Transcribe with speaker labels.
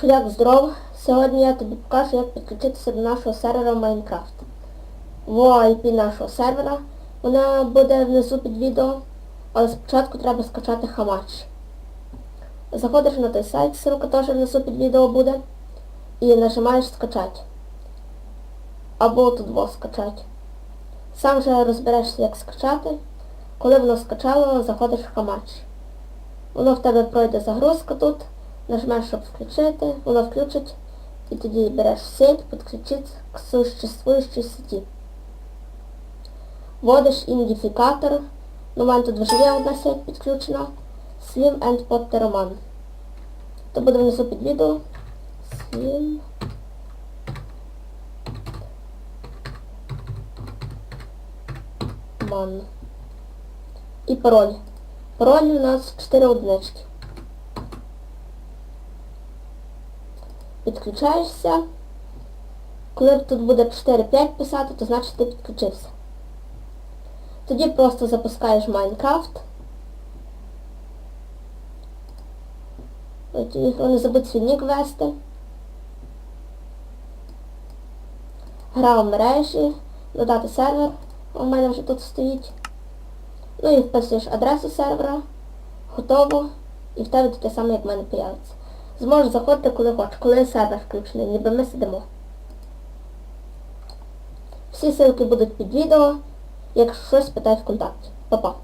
Speaker 1: Шлях здоров. Сьогодні я тобі покажу, як підключитися до нашого сервера Майнкрафт. Во IP нашого сервера. Вона буде внизу під відео, але спочатку треба скачати хамач. Заходиш на той сайт, ссылка теж внизу під відео буде. І нажимаєш скачати. Або тут во скачати. Сам же розберешся, як скачати. Коли воно скачало, заходиш в хамач. Воно в тебе пройде загрузка тут, нажмеш, щоб включити, воно включить, і тоді береш сеть, підключить к существуючій сеті. Вводиш ідентифікатор, ну в мене тут вже є одна сеть підключена, Slim and Potterman. То буде внизу під відео. Slim. Man. І пароль. Пароль у нас 4 одинички. Підключаєшся. Коли тут буде 4-5 писати, то значить ти підключився. Тоді просто запускаєш Майнкрафт. Не забудь свій нік ввести. Гра в мережі, додати сервер. У мене вже тут стоїть. Ну і вписуєш адресу сервера, готово, і в тебе таке саме, як в мене появиться. Зможеш заходити коли хочеш, коли сервер включений, ніби ми сидимо. Всі ссылки будуть під відео. Якщо щось, питай в контакті. Па-па.